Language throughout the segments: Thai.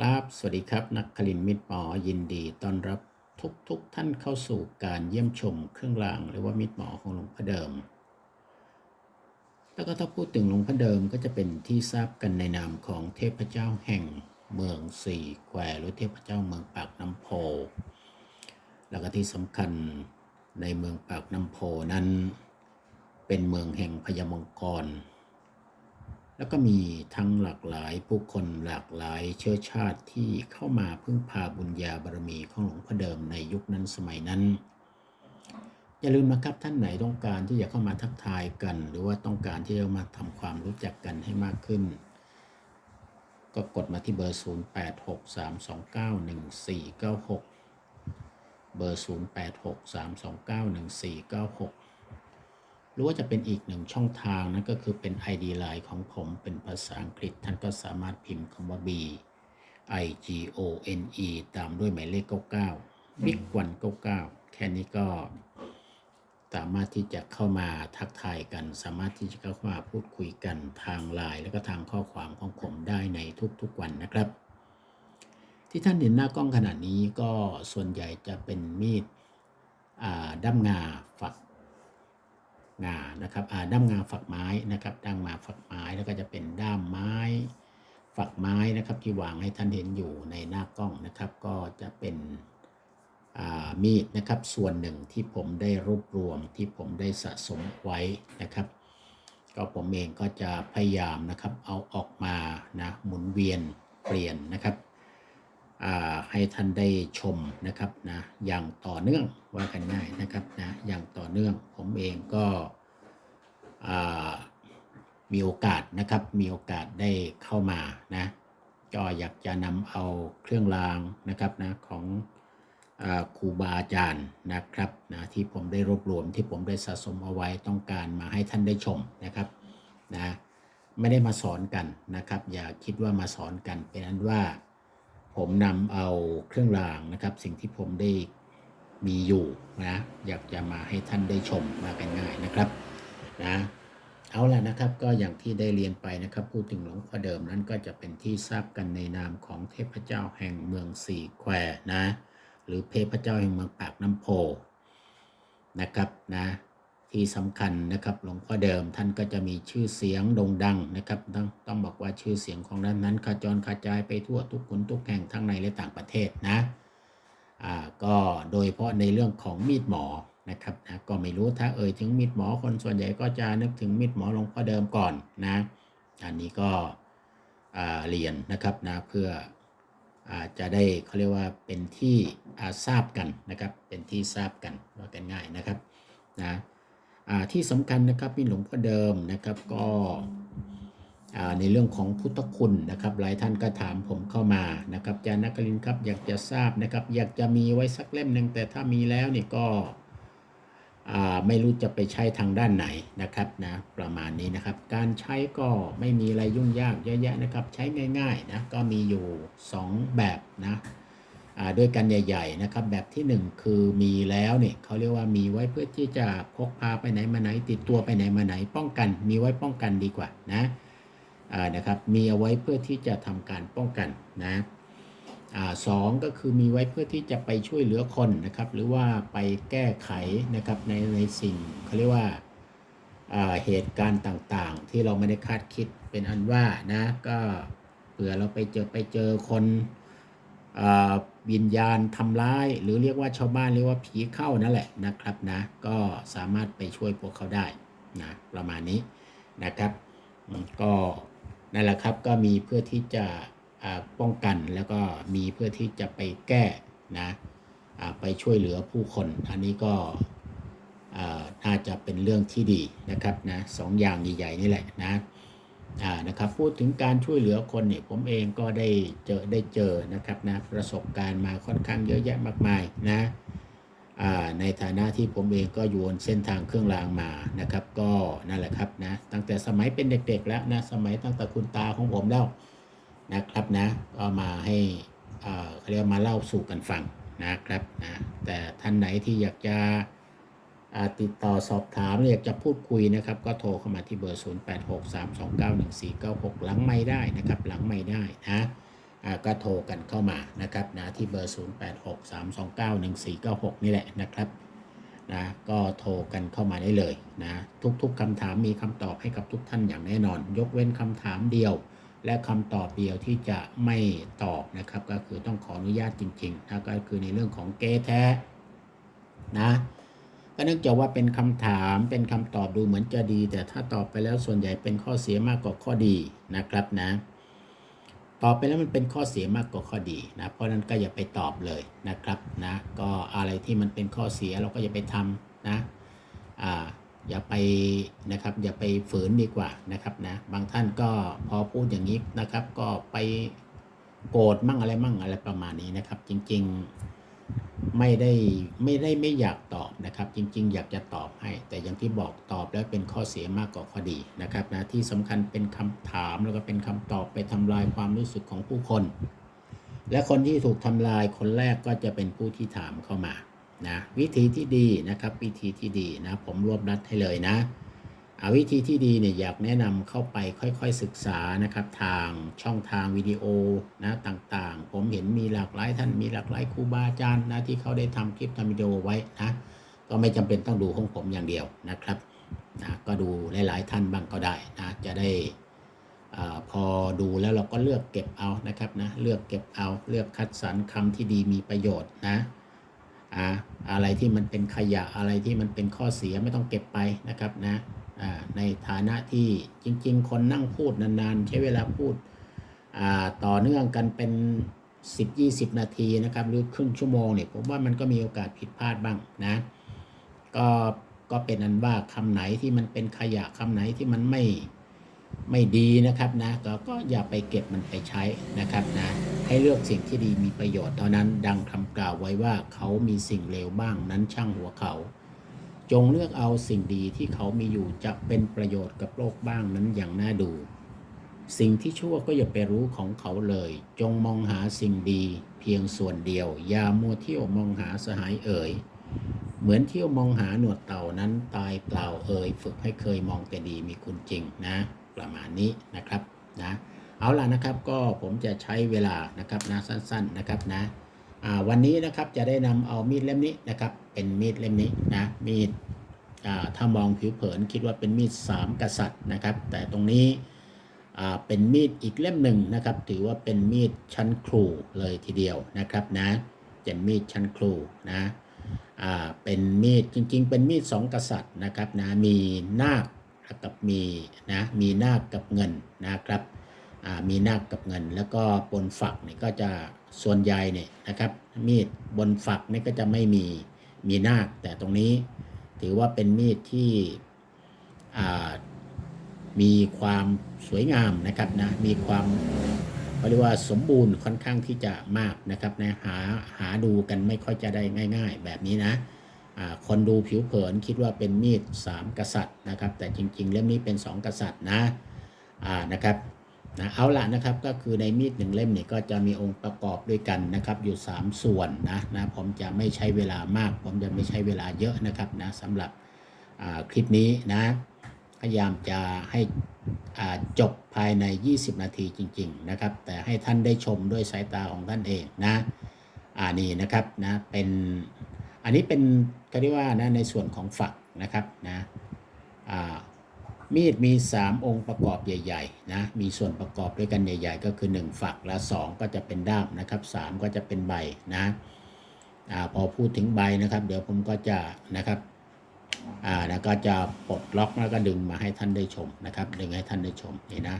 ครับ สวัสดีครับนักคลินมิตรหมอยินดีต้อนรับทุกทกๆท่านเข้าสู่การเยี่ยมชมเครื่องรางหรือว่ามิตรหมอของหลวงพ่อเดิม แล้วก็ถ้าพูดถึงหลวงพ่อเดิมก็จะเป็นที่ทราบกันในนามของเทพเจ้าแห่งเมืองสี่แควหรือเทพเจ้าเมืองปากน้ำโพ แล้วก็ที่สำคัญในเมืองปากน้ำโพนั้น เป็นเมืองแห่งพญามังกร แล้วก็มีทั้งหลากหลายผู้คนหลากหลายเชื้อชาติที่เข้ามาพึ่งพาบุญญาบารมีของหลวงพ่อเดิมในยุคนั้นสมัยนั้น อย่าลืมนะครับท่านไหนต้องการที่จะเข้ามาทักทายกัน หรือว่าต้องการที่จะมาทำความรู้จักกันให้มากขึ้น ก็กดมาที่เบอร์ 0863291496 เบอร์ 0863291496 หรือว่าจะเป็นอีกหนึ่งช่องทางนั่นก็คือเป็น ID Line ของผมเป็นภาษาอังกฤษ ท่านก็สามารถพิมพ์คำว่า B I G O N E ตามด้วยหมายเลข 99 Big 1 99 แค่นี้ก็สามารถที่จะเข้ามาทักทายกัน สามารถที่จะเข้ามาพูดคุยกันทางไลน์แล้วก็ทางข้อความของผมได้ในทุกๆวันนะครับ ที่ท่านเห็นหน้ากล้องขนาดนี้ก็ส่วนใหญ่จะเป็นมีดอ่าด้ามงาฝัก งานะครับด้ามงาฝักไม้นะครับด้ามงาฝักไม้แล้วก็จะเป็นด้ามไม้ ฝักไม้นะครับที่วางให้ท่านเห็นอยู่ในหน้ากล้องนะครับ ก็จะเป็นมีดนะครับส่วนหนึ่งที่ผมได้รวบรวมที่ผมได้สะสมไว้นะครับ ก็ผมเองก็จะพยายามนะครับเอาออกมานะหมุนเวียนเปลี่ยนนะครับ ให้ท่านได้ชมนะครับนะอย่างต่อเนื่องว่ากันง่ายนะครับนะอย่างต่อเนื่องผมเองก็มีโอกาสนะครับมีโอกาสได้เข้ามานะก็อยากจะนำเอาเครื่องรางนะครับนะของอครูบาอาจารย์นะครับนะที่ผมได้รวบรวมที่ผมได้สะสมเอาไว้ต้องการมาให้ท่านได้ชมนะครับนะไม่ได้มาสอนกันนะครับ อย่าคิดว่ามาสอนกันเป็นอันว่า ผมนำเอาเครื่องรางนะครับ สิ่งที่ผมได้มีอยู่นะอยากจะมาให้ท่านได้ชมมากันง่ายนะครับนะเอาละนะครับก็อย่างที่ได้เรียนไปนะครับพูดถึงหลวงพ่อเดิมนั้นก็จะเป็นที่ทราบกันในนามของเทพเจ้าแห่งเมืองสี่แควนะหรือเทพเจ้าแห่งเมืองปากน้ำโพนะครับนะ ที่สำคัญนะครับหลวงพ่อเดิมท่านก็จะมีชื่อเสียงโด่งดังนะครับต้องต้องบอกว่าชื่อเสียงของท่านนั้นขจรกระจายไปทั่วทุกคนทุกแห่งทั้งในและต่างประเทศนะอ่าก็โดยเฉพาะในเรื่องของมีดหมอนะครับนะก็ไม่รู้ถ้าเอ่ยถึงมีดหมอคนส่วนใหญ่ก็จะนึกถึงมีดหมอหลวงพ่อเดิมก่อนนะอันนี้ก็อ่าเรียนนะครับนะเพื่ออาจจะได้เขาเรียกว่าเป็นที่อาทราบกันนะครับเป็นที่ทราบกันว่ากันง่ายนะครับนะ ที่สำคัญนะครับมีหลวงพ่อเดิมนะครับก็ในเรื่องของพุทธคุณนะครับ หลายท่านก็ถามผมเข้ามานะครับอาจารย์นักลินครับอยากจะทราบนะครับ อยากจะมีไว้สักเล่มหนึ่งแต่ถ้ามีแล้วนี่ก็ไม่รู้จะไปใช้ทางด้านไหนนะครับนะประมาณนี้นะครับ การใช้ก็ไม่มีอะไรยุ่งยากเยอะแยะนะครับ ใช้ง่ายๆนะก็มีอยู่ 2 แบบนะ ด้วยกันใหญ่ ๆ นะครับ แบบที่ 1 คือมีแล้วเนี่ยเขาเรียกว่ามีไว้เพื่อที่จะพกพาไปไหนมาไหน ติดตัวไปไหนมาไหน ป้องกัน มีไว้ป้องกันดีกว่านะนะครับมีเอาไว้เพื่อที่จะทำการป้องกันนะอสองก็คือมีไว้เพื่อที่จะไปช่วยเหลือคนนะครับ หรือว่าไปแก้ไขนะครับในในสิ่งเขาเรียกว่าเหตุการณ์ต่างๆ ที่เราไม่ได้คาดคิดเป็นอันว่านะก็เผื่อเราไปเจอไปเจอคนอ วิญญาณทำร้าย หรือเรียกว่าชาวบ้านเรียกว่าผีเข้านั่นแหละนะครับนะก็สามารถไปช่วยพวกเขาได้นะประมาณนี้นะครับก็นั่นแหละครับก็มีเพื่อที่จะป้องกันแล้วก็มีเพื่อที่จะไปแก้นะไปช่วยเหลือผู้คน อันนี้ก็อาน่าจะเป็นเรื่องที่ดีนะครับนะสองอย่างใหญ่ๆนี่แหละนะ นะครับพูดถึงการช่วยเหลือคนเนี่ยผมเองก็ได้เจอได้เจอนะครับนะประสบการณ์มาค่อนข้างเยอะแยะมากมายนะในฐานะที่ผมเองก็อยู่บนเส้นทางเครื่องรางมานะครับ ก็นั่นแหละครับนะตั้งแต่สมัยเป็นเด็กๆแล้วนะสมัยตั้งแต่คุณตาของผมแล้วนะครับนะก็มาให้เขาเรียกมาเล่าสู่กันฟังนะครับนะแต่ท่านไหนที่อยากจะ ติดต่อสอบถามอยากจะพูดคุยนะครับ ก็โทรเข้ามาที่เบอร์ 0863291496 หลังไม่ได้นะครับ หลังไม่ได้นะก็โทรกันเข้ามานะครับนะที่เบอร์ 0863291496 นี่แหละนะครับนะก็โทรกันเข้ามาได้เลยนะทุกๆคำถามมีคำตอบให้กับทุกท่านอย่างแน่นอน ยกเว้นคำถามเดียว และคำตอบเดียวที่จะไม่ตอบนะครับ ก็คือต้องขออนุญาตจริงๆนะก็คือในเรื่องของเกแท้นะ ก็เนื่องจากว่าเป็นคำถามเป็นคำตอบดูเหมือนจะดี แต่ถ้าตอบไปแล้วส่วนใหญ่เป็นข้อเสียมากกว่าข้อดีนะครับนะ ตอบไปแล้วมันเป็นข้อเสียมากกว่าข้อดีนะ เพราะฉะนั้นก็อย่าไปตอบเลยนะครับนะ ก็อะไรที่มันเป็นข้อเสียเราก็อย่าไปทำนะอ่าอย่าไปนะครับอย่าไปฝืนดีกว่านะครับนะ บางท่านก็พอพูดอย่างนี้นะครับ ก็ไปโกรธมั่งอะไรมั่งอะไรประมาณนี้นะครับ จริง ๆ ไม่ได้ไม่ได้ไม่อยากตอบนะครับ จริง ๆ อยากจะตอบให้ แต่อย่างที่บอกตอบแล้วเป็นข้อเสียมากกว่าข้อดีนะครับนะที่สำคัญเป็นคำถามแล้วก็เป็นคำตอบไปทำลายความรู้สึกของผู้คน และคนที่ถูกทำลายคนแรกก็จะเป็นผู้ที่ถามเข้ามานะวิธีที่ดีนะครับ วิธีที่ดีนะ ผมรวบรัดให้เลยนะ อาวิธีที่ดีเนี่ยอยากแนะนำเข้าไปค่อยๆศึกษานะครับทางช่องทางวิดีโอนะต่างๆ ผมเห็นมีหลากหลายท่านมีหลากหลายครูบาอาจารย์นะที่เขาได้ทำคลิปทำวิดีโอไว้นะก็ไม่จำเป็นต้องดูของผมอย่างเดียวนะครับนะก็ดูหลายๆท่านบ้างก็ได้นะจะได้อาพอดูแล้วเราก็เลือกเก็บเอานะครับนะเลือกเก็บเอาเลือกคัดสรรคำที่ดีมีประโยชน์นะอ่าอะไรที่มันเป็นขยะอะไรที่มันเป็นข้อเสียไม่ต้องเก็บไปนะครับนะ ในฐานะที่จริง ๆ คนนั่งพูดนานๆ ใช้เวลาพูดต่อเนื่องกันเป็น 10-20 นาทีนะครับหรือครึ่งชั่วโมงเนี่ยผมว่ามันก็มีโอกาสผิดพลาดบ้างนะก็ก็เป็นอันว่าคำไหนที่มันเป็นขยะคำไหนที่มันไม่ไม่ดีนะครับนะก็ก็อย่าไปเก็บมันไปใช้นะครับนะให้เลือกสิ่งที่ดีมีประโยชน์เท่านั้นดังคำกล่าวไว้ว่าเขามีสิ่งเลวบ้างนั้นช่างหัวเขา จงเลือกเอาสิ่งดีที่เขามีอยู่จะเป็นประโยชน์กับโลกบ้างนั้นอย่างน่าดู สิ่งที่ชั่วก็อย่าไปรู้ของเขาเลย จงมองหาสิ่งดีเพียงส่วนเดียว อย่ามัวเที่ยวมองหาสหายเอ่ยเหมือนเที่ยวมองหาหนวดเต่านั้นตายเปล่าเอ่ยฝึกให้เคยมองแต่ดีมีคุณจริงนะ ประมาณนี้นะครับนะเอาล่ะนะครับก็ผมจะใช้เวลานะครับนะสั้นๆนะครับนะวันนี้นะครับจะได้นำเอามีดเล่มนี้นะครับ เป็นมีดเล่มนี้นะมีดถ้ามองผิวเผินคิดว่าเป็นมีดสามกษัตริย์นะครับ แต่ตรงนี้เป็นมีดอีกเล่มหนึ่งนะครับ ถือว่าเป็นมีดชั้นครูเลยทีเดียวนะครับนะเป็นมีดชั้นครูนะเป็นมีดจริงๆ เป็นมีดสองกษัตริย์นะครับนะมีนาคกับมีนะมีนาคกับเงินนะครับมีนาคกับเงิน แล้วก็บนฝักเนี่ยก็จะส่วนใหญ่เนี่ยนะครับ มีดบนฝักนี่ก็จะไม่มี มีนาคแต่ตรงนี้ถือว่าเป็นมีดที่มีความสวยงามนะครับนะมีความเขาเรียกว่าสมบูรณ์ค่อนข้างที่จะมากนะครับนะหาหาดูกันไม่ค่อยจะได้ง่าย ๆ แบบนี้นะคนดูผิวเผินคิดว่าเป็นมีดสามกษัตริย์นะครับ แต่จริง ๆ เล่มนี้เป็นสองกษัตริย์นะนะครับ นะเอาละนะครับก็คือในมีดหนึ่งเล่มเนี่ยก็จะมีองค์ประกอบด้วยกันนะครับอยู่ 3 ส่วนนะนะผมจะไม่ใช้เวลามาก ผมจะไม่ใช้เวลาเยอะนะครับนะสำหรับคลิปนี้นะพยายามจะให้จบภายใน 20 นาทีจริง ๆ นะครับ แต่ให้ท่านได้ชมด้วยสายตาของท่านเองนะอ่านี่นะครับนะเป็นอันนี้เป็นก็เรียกว่านะในส่วนของฝักนะครับนะอ่า มีดมี 3 องค์ประกอบใหญ่ๆนะมีส่วนประกอบด้วยกันใหญ่ ๆ ก็คือ 1 ฝักและ 2 ก็จะเป็นด้ามนะครับ 3 ก็จะเป็นใบนะอาพอพูดถึงใบนะครับ เดี๋ยวผมก็จะนะครับอ่าแล้วก็จะปลดล็อกแล้วก็ดึงมาให้ท่านได้ชมนะครับ ดึงให้ท่านได้ชมนี่นะ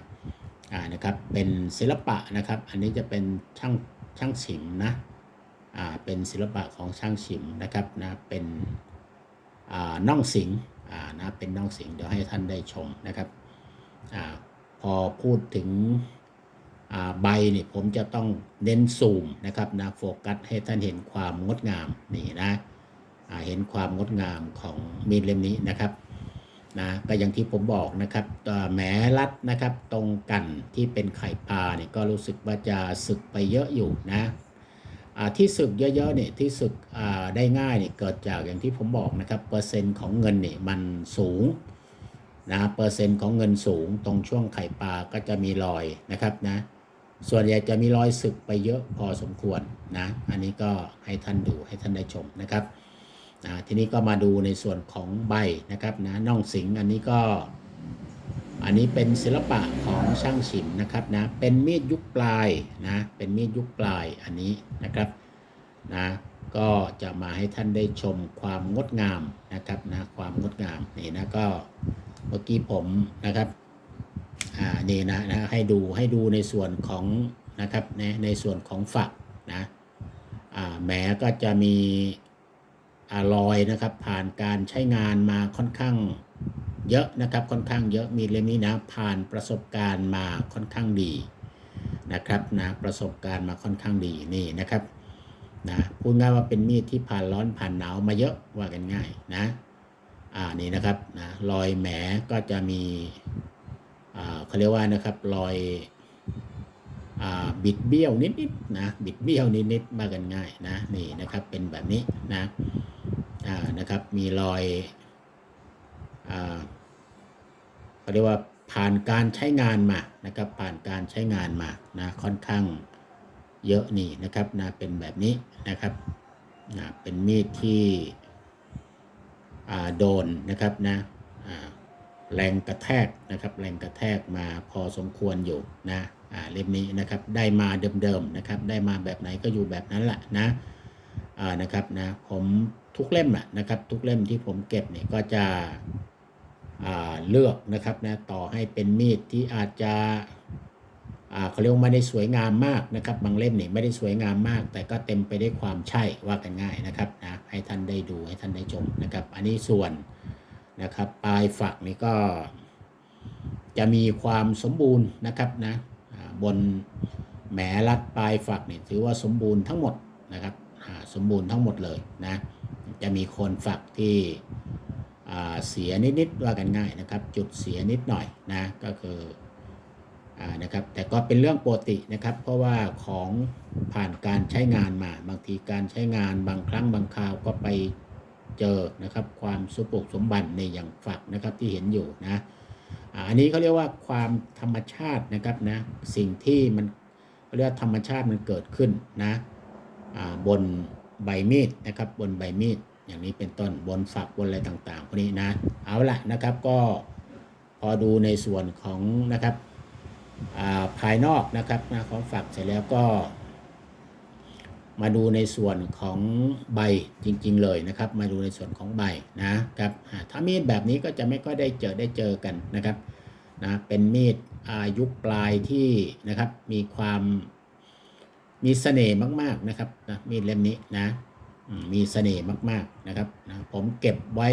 อ่านะครับเป็นศิลปะนะครับ อันนี้จะเป็นช่างช่างฉิมนะอ่าเป็นศิลปะของช่างฉิมนะครับนะเป็นอ่าน่องสิง นะเป็นน่องสิงเดี๋ยวให้ท่านได้ชมนะครับอพอพูดถึงใบเนี่ยผมจะต้องเน้นซูมนะครับนะโฟกัสให้ท่านเห็นความงดงามนี่นะเห็นความงดงามของมีดเล่มนี้นะครับนะก็อย่างที่ผมบอกนะครับแหมรัดนะครับตรงกันที่เป็นไข่ปลาเนี่ยก็รู้สึกว่าจะสึกไปเยอะอยู่นะ ที่สึกเยอะๆเนี่ยที่สึกได้ง่ายเนี่ยเกิดจากอย่างที่ผมบอกนะครับเปอร์เซ็นต์ของเงินเนี่ยมันสูงนะเปอร์เซ็นต์ของเงินสูงตรงช่วงไข่ปลาก็จะมีรอยนะครับนะส่วนใหญ่จะมีรอยสึกไปเยอะพอสมควรนะอันนี้ก็ให้ท่านดูให้ท่านได้ชมนะครับนะทีนี้ก็มาดูในส่วนของใบนะครับนะน่องสิงอันนี้ก็ อันนี้เป็นศิลปะของช่างฉิมนะครับนะ เป็นมีดยุคปลายนะ เป็นมีดยุคปลายอันนี้นะครับนะ ก็จะมาให้ท่านได้ชมความงดงามนะครับนะ ความงดงามนี่นะก็เมื่อกี้ผมนะครับอ่านี่นะนะให้ดูให้ดูในส่วนของนะครับในในส่วนของฝักนะอ่าแหมก็จะมีอารอยนะครับผ่านการใช้งานมาค่อนข้าง เยอะนะครับค่อนข้างเยอะมีเล่มนี้นะผ่านประสบการณ์มาค่อนข้างดีนะครับนะประสบการณ์มาค่อนข้างดีนี่นะครับนะพูดง่ายว่าเป็นมีดที่ผ่านร้อนผ่านหนาวมาเยอะว่ากันง่ายนะอ่านี่นะครับนะรอยแหมก็จะมีอ่าเขาเรียกว่านะครับรอยอ่าบิดเบี้ยวนิดๆนะบิดเบี้ยวนิดๆมากันง่ายนะนี่นะครับเป็นแบบนี้นะอ่านะครับมีรอยอ่า เขาเรียกว่าผ่านการใช้งานมานะครับ ผ่านการใช้งานมานะค่อนข้างเยอะนี่นะครับนะเป็นแบบนี้นะครับนะเป็นมีดที่อ่าโดนนะครับนะอ่าแรงกระแทกนะครับ แรงกระแทกมาพอสมควรอยู่นะอ่าเล่มนี้นะครับได้มาเดิมๆนะครับ ได้มาแบบไหนก็อยู่แบบนั้นแหละนะอ่านะครับนะผมทุกเล่มอะนะครับ ทุกเล่มที่ผมเก็บเนี่ยก็จะ เลือกนะครับนะต่อให้เป็นมีดที่อาจจะเขาเรียกว่าไม่ได้สวยงามมากนะครับบางเล่มเนี่ยไม่ได้สวยงามมาก แต่ก็เต็มไปด้วยความใช่ว่ากันง่ายนะครับนะให้ท่านได้ดูให้ท่านได้ชมนะครับ อันนี้ส่วนนะครับปลายฝักนี่ก็จะมีความสมบูรณ์นะครับนะบนแหมรัดปลายฝักนี่ถือว่าสมบูรณ์ทั้งหมดนะครับสมบูรณ์ทั้งหมดเลยนะจะมีโคนฝักที่ เสียนิดๆว่ากันง่ายนะครับ จุดเสียนิดหน่อยนะก็คืออนะครับแต่ก็เป็นเรื่องปกตินะครับ เพราะว่าของผ่านการใช้งานมา บางทีการใช้งานบางครั้งบางคราวก็ไปเจอนะครับความสมบุกสมบันในอย่างฝักนะครับที่เห็นอยู่นะอันนี้เขาเรียกว่าความธรรมชาตินะครับนะสิ่งที่มันเขาเรียกธรรมชาติมันเกิดขึ้นนะบนใบมีดนะครับบนใบมีด อย่างนี้เป็นต้นบนฝักบนอะไรต่างๆพวกนี้นะเอาละนะครับก็พอดูในส่วนของนะครับาภายนอกนะครับนะของฝักเสร็จแล้วก็ มาดูในส่วนของใบจริง ๆ เลยนะครับ มาดูในส่วนของใบนะครับถ้ามีดแบบนี้ก็จะไม่ค่อยได้เจอได้เจอกันนะครับนะเป็นมีดอายุคปลายที่นะครับมีความมีเสน่ห์มาก ๆนะครับนะมีดเล่มนี้นะ มีเสน่ห์มากๆนะครับนะผมเก็บไว้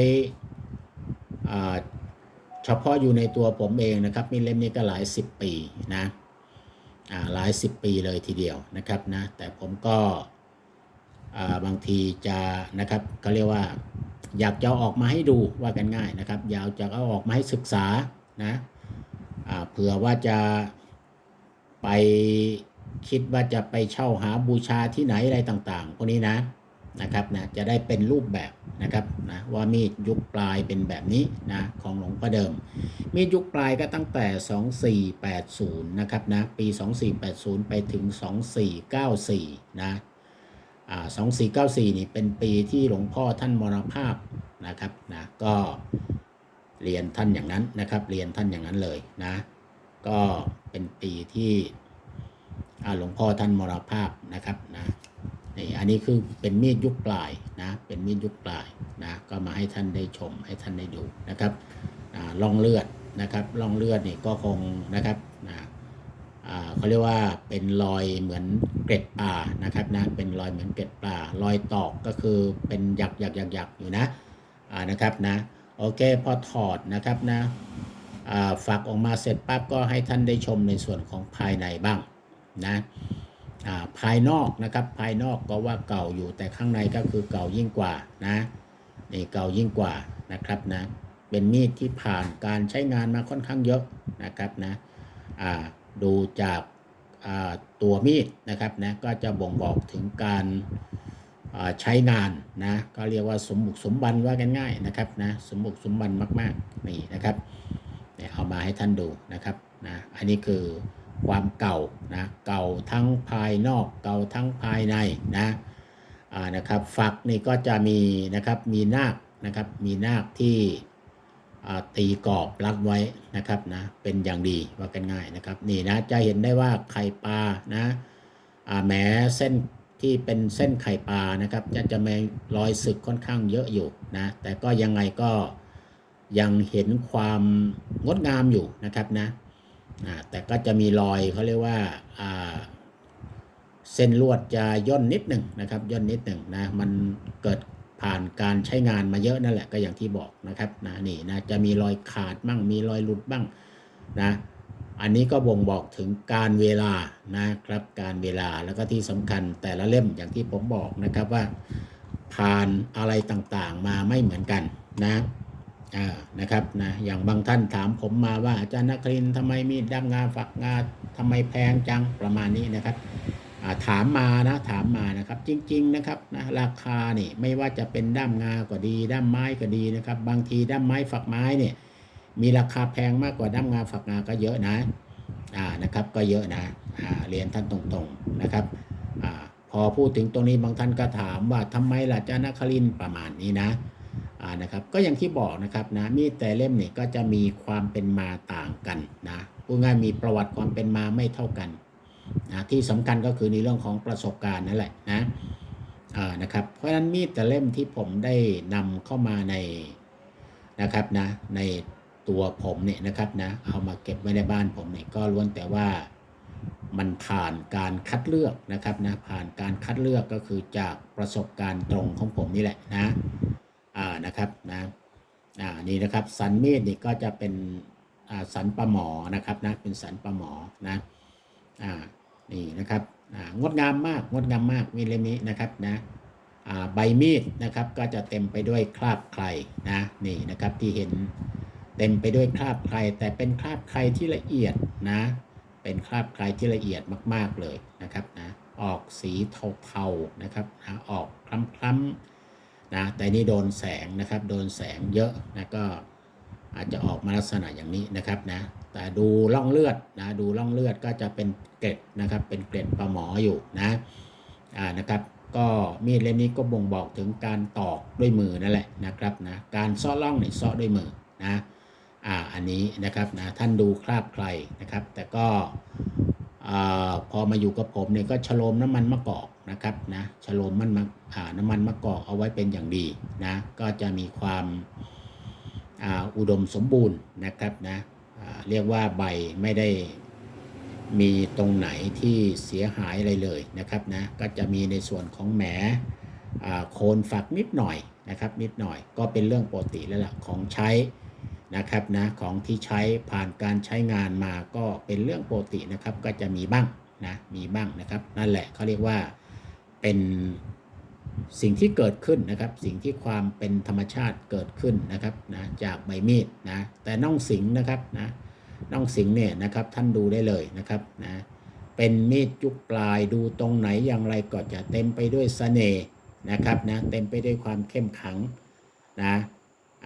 เฉพาะอยู่ในตัวผมเองนะครับ มีเล่มนี้ก็หลายสิบปีนะหลายสิบปีเลยทีเดียวนะครับนะแต่ผมก็บางทีจะนะครับเขาเรียกว่า อยากจะเอาออกมาให้ดูว่ากันง่ายนะครับ อยากจะเอาออกมาให้ศึกษานะเผื่อว่าจะไปคิดว่าจะไปเช่าหาบูชาที่ไหนอะไรต่าง ๆ พวกนี้นะ นะครับนะจะได้เป็นรูปแบบนะครับนะว่ามีดยุคปลายเป็นแบบนี้นะของหลวงพ่อเดิม มีดยุคปลายก็ตั้งแต่ 2480 นะครับนะปี 2480 ไปถึง 2494 นะอ่า2494 นี่เป็นปีที่หลวงพ่อท่านมรณภาพนะครับนะก็เรียนท่านอย่างนั้นนะครับเรียนท่านอย่างนั้นเลยนะก็เป็นปีที่หลวงพ่อท่านมรณภาพนะครับนะ นี่อันนี้คือเป็นมีดยุคปลายนะเป็นมีดยุคปลายนะก็มาให้ท่านได้ชมให้ท่านได้ดูนะครับอ่าล่องเลือดนะครับล่องเลือดนี่ก็คงนะครับนะอ่าเขาเรียกว่าเป็นรอยเหมือนเกล็ดปลานะครับนะเป็นรอยเหมือนเกล็ดปลารอยตอกก็คือเป็นหยักหยักหยักหยักอยู่นะนะครับนะโอเคพอถอดนะครับนะอ่าฝักออกมาเสร็จปั๊บก็ให้ท่านได้ชมในส่วนของภายในบ้างนะ ภายนอกนะครับ ภายนอกก็ว่าเก่าอยู่แต่ข้างในก็คือเก่ายิ่งกว่านะนี่เก่ายิ่งกว่านะครับนะเป็นมีดที่ผ่านการใช้งานมาค่อนข้างเยอะนะครับนะดูจากตัวมีดนะครับนะก็จะบ่งบอกถึงการใช้งานนะก็เรียกว่าสมบุกสมบันว่ากันง่ายนะครับนะสมบุกสมบันมากๆนี่นะครับเนี่ยเอามาให้ท่านดูนะครับนะอันนี้คือ ความเก่านะเก่าทั้งภายนอกเก่าทั้งภายในนะอ่านะครับฝักนี่ก็จะมีนะครับมีนาคนะครับมีนาคที่ตีกรอบรัดไว้นะครับนะเป็นอย่างดีว่ากันง่ายนะครับนี่นะจะเห็นได้ว่าไข่ปลานะอ่าแหมเส้นที่เป็นเส้นไข่ปลานะครับจะจะมีรอยสึกค่อนข้างเยอะอยู่นะแต่ก็ยังไงก็ยังเห็นความงดงามอยู่นะครับนะ แต่ก็จะมีรอยเขาเรียกว่าเส้นลวดจะย่นนิดหนึ่งนะครับย่นนิดหนึ่งนะมันเกิดผ่านการใช้งานมาเยอะนั่นแหละก็อย่างที่บอกนะครับนะนี่นะจะมีรอยขาดบ้างมีรอยหลุดบ้างนะอันนี้ก็บ่งบอกถึงการเวลานะครับการเวลาแล้วก็ที่สำคัญแต่ละเล่มอย่างที่ผมบอกนะครับว่า ผ่านอะไรต่างๆมาไม่เหมือนกันนะ นะครับนะอย่างบางท่านถามผมมาว่าอาจารย์นครินทำไมมีดด้ามงาฝักงาทำไมแพงจังประมาณนี้นะครับถามมานะถามมานะครับจริง ๆ นะครับนะราคานี่ไม่ว่าจะเป็นด้ามงาก็ดี ด้ามไม้ก็ดีนะครับ บางทีด้ามไม้ฝักไม้เนี่ยมีราคาแพงมากกว่าด้ามงาฝักงาก็เยอะนะอ่านะครับก็เยอะนะอ่าเรียนท่านตรงๆนะครับอ่าพอพูดถึงตรงนี้บางท่านก็ถามว่าทำไมล่ะอาจารย์นครินประมาณนี้นะ นะครับก็อย่างที่บอกนะครับนะมีดแต่เล่มนี่ก็จะมีความเป็นมาต่างกันนะพูดง่ายมีประวัติความเป็นมาไม่เท่ากันนะที่สำคัญก็คือในเรื่องของประสบการณ์นั่นแหละนะนะครับเพราะฉะนั้นมีดแต่เล่มที่ผมได้นำเข้ามาในนะครับนะในตัวผมเนี่ยนะครับนะเอามาเก็บไว้ในบ้านผมเนี่ยก็ล้วนแต่ว่ามันผ่านการคัดเลือกนะครับนะผ่านการคัดเลือกก็คือจากประสบการณ์ตรงของผมนี่แหละนะ อ่านะครับนะอ่านี่นะครับสันมีดนี่ก็จะเป็นอ่าสันปลาหมอนะครับนะเป็นสันปลาหมอนะอ่านี่นะครับอ่างดงามมากงดงามมากมีเล่มนี้นะครับนะอ่าใบมีดนะครับก็จะเต็มไปด้วยคราบใครนะนี่นะครับที่เห็นเต็มไปด้วยคราบใครแต่เป็นคราบใครที่ละเอียดนะเป็นคราบใครที่ละเอียดมาก ๆเลยนะครับนะออกสีเทาๆนะครับนะออกคล้ำๆ นะแต่นี่โดนแสงนะครับโดนแสงเยอะนะก็อาจจะออกมาลักษณะอย่างนี้นะครับนะแต่ดูร่องเลือดนะดูร่องเลือดก็จะเป็นเกล็ดนะครับเป็นเกล็ดปลาหมออยู่นะอ่านะครับก็มีดเล่มนี้ก็บ่งบอกถึงการตอกด้วยมือนั่นแหละนะครับนะการซ้อร่องเนี่ยซ้อด้วยมือนะอ่าอันนี้นะครับนะท่านดูคราบใครนะครับ แต่ก็ พอมาอยู่กับผมเนี่ยก็ฉโลมน้ำมันมะกอกนะครับนะฉโลมมันมะน้ำมันมะกอกเอาไว้เป็นอย่างดีนะก็จะมีความอ,าอุดมสมบูรณ์นะครับนะเรียกว่าใบไม่ได้มีตรงไหนที่เสียหายอะไรเลยนะครับนะก็จะมีในส่วนของแหมโคนฝักนิดหน่อยนะครับนิดหน่อยก็เป็นเรื่องปกติแล้วล่ะของใช้ นะครับนะของที่ใช้ผ่านการใช้งานมาก็เป็นเรื่องปกตินะครับก็จะมีบ้างนะมีบ้างนะครับ นั่นแหละเขาเรียกว่าเป็นสิ่งที่เกิดขึ้นนะครับ สิ่งที่ความเป็นธรรมชาติเกิดขึ้นนะครับนะจากใบมีดนะแต่น่องสิงนะครับนะน่องสิงเนี่ยนะครับท่านดูได้เลยนะครับนะเป็นมีดจุกปลายดูตรงไหนอย่างไรก็จะเต็มไปด้วยเสน่ห์นะครับนะเต็มไปด้วยความเข้มขังนะ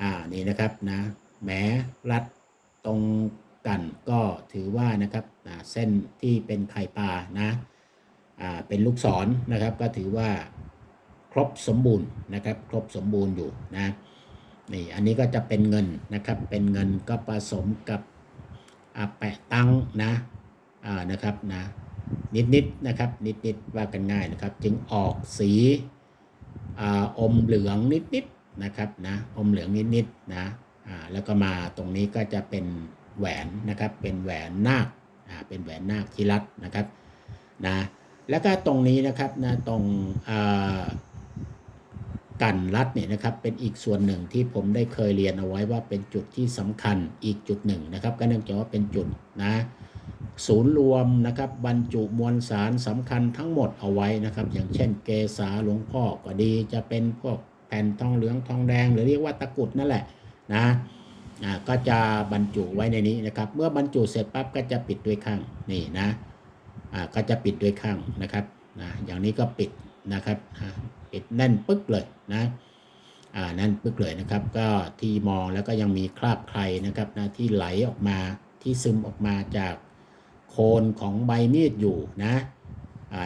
อ่านี่นะครับนะ แหมรัดตรงกันก็ถือว่านะครับเส้นที่เป็นไข่ปลานะเป็นลูกศรนะครับ ก็ถือว่าครบสมบูรณ์นะครับ ครบสมบูรณ์อยู่นะนี่อันนี้ก็จะเป็นเงินนะครับเป็นเงินก็ผสมกับแปะตังนะนะครับนะนิดๆนะครับนิดๆว่ากันง่ายนะครับ จึงออกสีออมเหลืองนิดๆนะครับนะอมเหลืองนิดๆนะ แล้วก็มาตรงนี้ก็จะเป็นแหวนนะครับ เป็นแหวนนาคเป็นแหวนนาคที่รัดนะครับนะแล้วก็ตรงนี้นะครับนะตรงกันรัดเนี่ยนะครับเป็นอีกส่วนหนึ่งที่ผมได้เคยเรียนเอาไว้ว่าเป็นจุดที่สำคัญอีกจุดหนึ่งนะครับ ก็เนื่องจากว่าเป็นจุดนะศูนย์รวมนะครับบรรจุมวลสารสำคัญทั้งหมดเอาไว้นะครับ อย่างเช่นเกษาหลวงพ่อก็ดีจะเป็นพวกแผ่นทองเหลืองทองแดง หรือเรียกว่าตะกุดนั่นแหละ นะก็จะบรรจุไว้ในนี้นะครับ เมื่อบรรจุเสร็จปั๊บก็จะปิดด้วยข้างนี่นะก็จะปิดด้วยข้างนะครับนะอย่างนี้ก็ปิดนะครับปิดแน่นปึ๊กเลยนะแน่นปึ๊กเลยนะครับ ก็ที่มองแล้วก็ยังมีคราบใครนะครับนะที่ไหลออกมาที่ซึมออกมาจากโคนของใบมีดอยู่นะ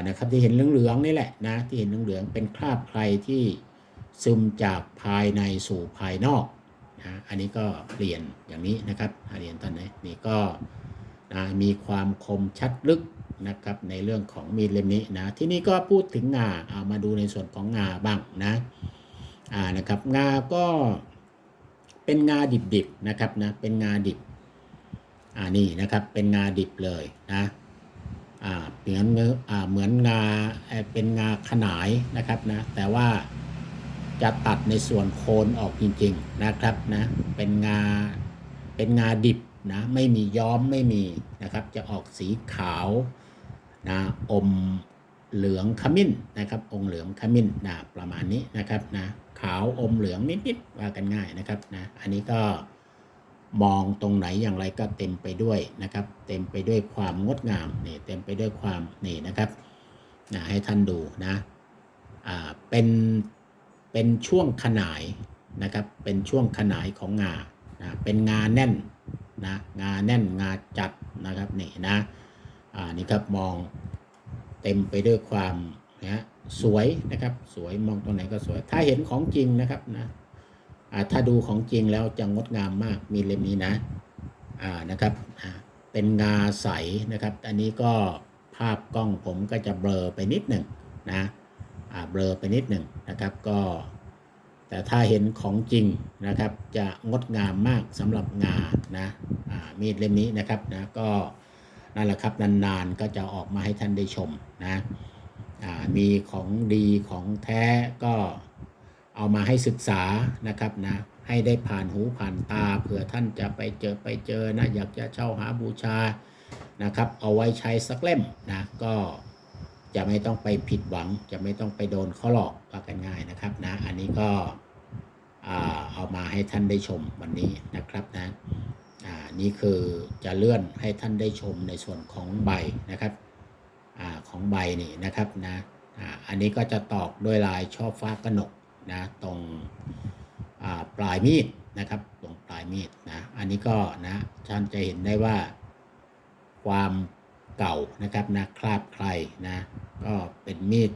นะครับที่เห็นเหลืองๆนี่แหละนะที่เห็นเหลืองๆเป็นคราบใครที่ซึมจากภายในสู่ภายนอก นะอันนี้ก็เปลี่ยนอย่างนี้นะครับเรียนตอนนี้นี่ก็นะมีความคมชัดลึกนะครับในเรื่องของมีดเล่มนี้นะที่นี่ก็พูดถึงงาเอามาดูในส่วนของงาบ้างนะอ่านะครับงาก็เป็นงาดิบๆนะครับนะเป็นงาดิบอ่านี่นะครับเป็นงาดิบเลยนะอ่าเหมือนเงอ่าเหมือนงาเป็นงาขนายนะครับนะแต่ว่า จะตัดในส่วนโคนออกจริงๆนะครับนะเป็นงาเป็นงาดิบนะไม่มีย้อมไม่มีนะครับ จะออกสีขาวนะอมเหลืองขมิ้นนะครับ องค์เหลืองขมิ้นนะประมาณนี้นะครับนะขาวอมเหลืองนิดๆว่ากันง่ายนะครับนะอันนี้ก็มองตรงไหนอย่างไรก็เต็มไปด้วยนะครับ เต็มไปด้วยความงดงามนี่เต็มไปด้วยความนี่นะครับนะให้ท่านดูนะอ่าเป็น เป็นช่วงขนายนะครับ เป็นช่วงขนายของงานะเป็นงาแน่นนะงาแน่นงาจัดนะครับนี่นะอ่านี่ครับมองเต็มไปด้วยความนะสวยนะครับสวยมองตรงไหนก็สวย ถ้าเห็นของจริงนะครับนะอ่าถ้าดูของจริงแล้วจะงดงามมากมีเล่มนี้นะอ่านะครับเป็นงาใสนะครับ อันนี้ก็ภาพกล้องผมก็จะเบลอไปนิดหนึ่งนะ เบลอไปนิดหนึ่งนะครับก็แต่ถ้าเห็นของจริงนะครับจะงดงามมากสำหรับงานะมีดเล่มนี้นะครับนะก็นั่นแหละครับนานๆก็จะออกมาให้ท่านได้ชมนะมีของดีของแท้ก็เอามาให้ศึกษานะครับนะให้ได้ผ่านหูผ่านตาเผื่อท่านจะไปเจอไปเจอนะอยากจะเช่าหาบูชานะครับเอาไว้ใช้สักเล่มนะก็ จะไม่ต้องไปผิดหวัง จะไม่ต้องไปโดนเขาหลอกว่ากันง่ายนะครับนะ อันนี้ก็เอามาให้ท่านได้ชมวันนี้นะครับนะนี่คือจะเลื่อนให้ท่านได้ชมในส่วนของใบนะครับอของใบนี่นะครับนะอันนี้ก็จะตอกด้วยลายช่อฟ้ากระหนกนะตรงปลายมีดนะครับตรงปลายมีดนะอันนี้ก็นะท่านจะเห็นได้ว่าความ เก่านะครับนะคราบใครนะก็เป็นมีด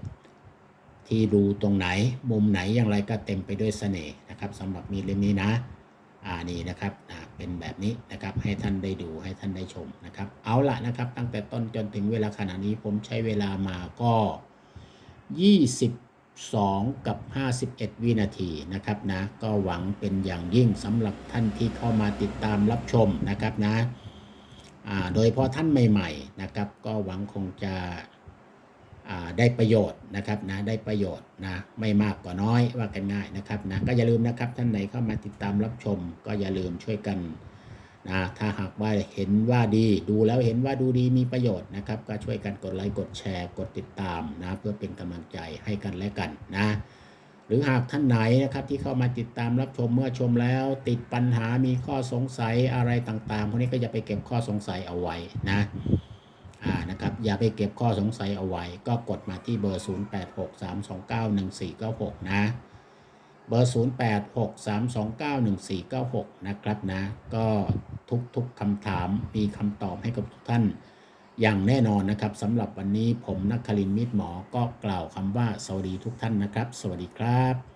ที่ดูตรงไหนมุมไหนอย่างไรก็เต็มไปด้วยเสน่ห์นะครับสำหรับมีดเล่มนี้นะอ่านี่นะครับเป็นแบบนี้นะครับให้ท่านได้ดูให้ท่านได้ชมนะครับ เอาละนะครับ ตั้งแต่ต้นจนถึงเวลาขณะนี้ผมใช้เวลามาก็ 22 กับ 51 วินาทีนะครับนะก็หวังเป็นอย่างยิ่งสำหรับท่านที่เข้ามาติดตามรับชมนะครับนะ โดยเฉพาะท่านใหม่ๆนะครับ ก็หวังคงจะได้ประโยชน์นะครับนะได้ประโยชน์นะไม่มากก็น้อยว่ากันง่ายนะครับนะก็อย่าลืมนะครับท่านไหนเข้ามาติดตามรับชม ก็อย่าลืมช่วยกันนะถ้าหากว่าเห็นว่าดีดูแล้วเห็นว่าดูดีมีประโยชน์นะครับ ก็ช่วยกันกดไลค์กดแชร์ กดติดตามนะเพื่อเป็นกำลังใจให้กันและกันนะ หรือหากท่านไหนนะครับที่เข้ามาติดตามรับชมเมื่อชมแล้ว ติดปัญหามีข้อสงสัยอะไรต่างๆพวกนี้ก็อย่าไปเก็บข้อสงสัยเอาไว้นะอ่านะครับอย่าไปเก็บข้อสงสัยเอาไว้ ก็กดมาที่เบอร์ 0863291496 นะเบอร์ 0863291496 นะครับนะ ก็ทุกๆคำถามมีคำตอบให้กับทุกท่าน อย่างแน่นอนนะครับสำหรับวันนี้ผมนักคลินมิตรหมอก็กล่าวคำว่าสวัสดีทุกท่านนะครับ สวัสดีครับ